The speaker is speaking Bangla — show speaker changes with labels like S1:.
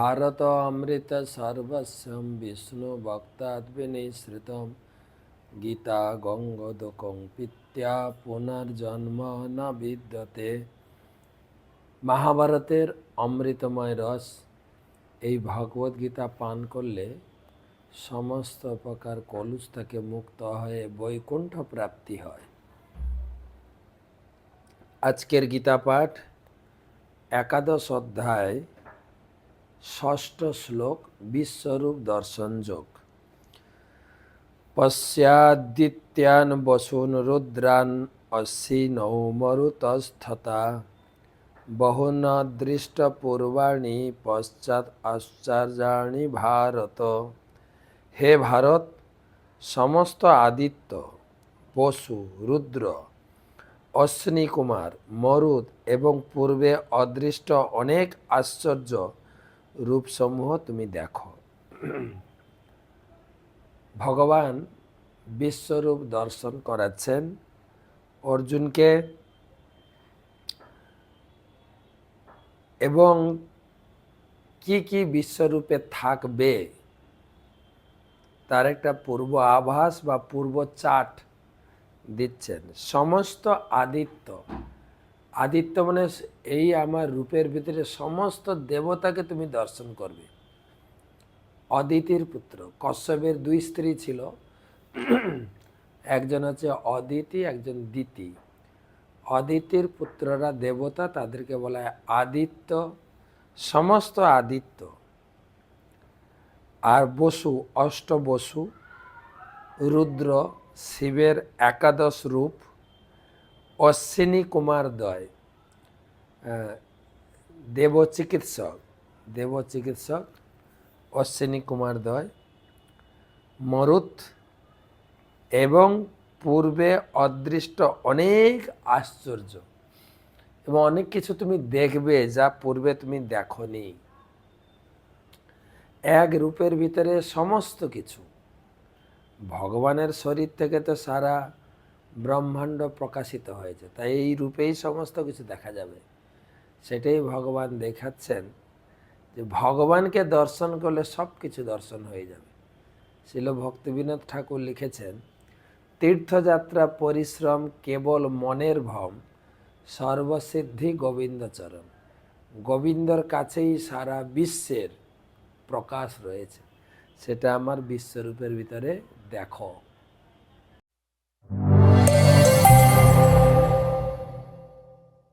S1: ভারত অমৃত সর্বস্বম বিষ্ণু ভক্তাদ্বিনিশ্রিতম গীতা গঙ্গোদকং পিত্যা পুনর্জন্ম না বিদ্যতে মহাভারতের অমৃতময় রস। এই ভগবত গীতা পান করলে সমস্ত প্রকার কলুষ থেকে মুক্ত হয়ে বৈকুণ্ঠ প্রাপ্তি হয়। আজকের গীতা পাঠ একাদশ অধ্যায় ষষ্ঠ শ্লোক, বিশ্বরূপ দর্শন যোগ। পশ্চাদিত্যান বসুন রুদ্রান অশ্বিনৌ মরুতস্থতা। বহুন দৃষ্ট পূর্বাণী পশ্চাৎ আশ্চর্যাণী ভারত। হে ভারত, সমস্ত আদিত্য পশু রুদ্র অশ্বিনী কুমার মরুদ এবং পূর্বে অদৃষ্ট অনেক আশ্চর্য রূপসমূহ তুমি দেখো। ভগবান বিশ্বরূপ দর্শন করাচ্ছেন অর্জুনকে এবং কি কি বিশ্বরূপে থাকবে তার একটা পূর্ব আভাস বা পূর্ব চাট দিচ্ছেন। সমস্ত আদিত্য আদিত্য মানে এই আমার রূপের ভিতরে সমস্ত দেবতাকে তুমি দর্শন করবে। অদিতির পুত্র, কশ্যপের দুই স্ত্রী ছিল। একজন হচ্ছে অদিতি, একজন দিতি। অদিতির পুত্ররা দেবতা, তাদেরকে বলা হয় আদিত্য, সমস্ত আদিত্য। আর বসু, অষ্ট বসু, রুদ্র, শিবের একাদশ রূপ। অশ্বিনী কুমার দয় দেব চিকিৎসক দেব চিকিৎসক অশ্বিনী কুমার দয়, মরুত এবং পূর্বে অদৃষ্ট অনেক আশ্চর্য। এবং অনেক কিছু তুমি দেখবে যা পূর্বে তুমি দেখনি। এক রূপের ভিতরে সমস্ত কিছু। ভগবানের শরীর থেকে তো সারা ব্রহ্মাণ্ড প্রকাশিত হয়েছে। তাই এই রূপেই সমস্ত কিছু দেখা যাবে। সেটাই ভগবান দেখাচ্ছেন যে ভগবানকে দর্শন করলে সব কিছু দর্শন হয়ে যাবে। শিল ভক্তিবিনোদ ঠাকুর লিখেছেন, তীর্থযাত্রা পরিশ্রম কেবল মনের ভম সর্বসিদ্ধি গোবিন্দচরণ গোবিন্দর কাছেই সারা বিশ্বের প্রকাশ রয়েছে। সেটা আমার বিশ্বরূপের ভিতরে দেখো।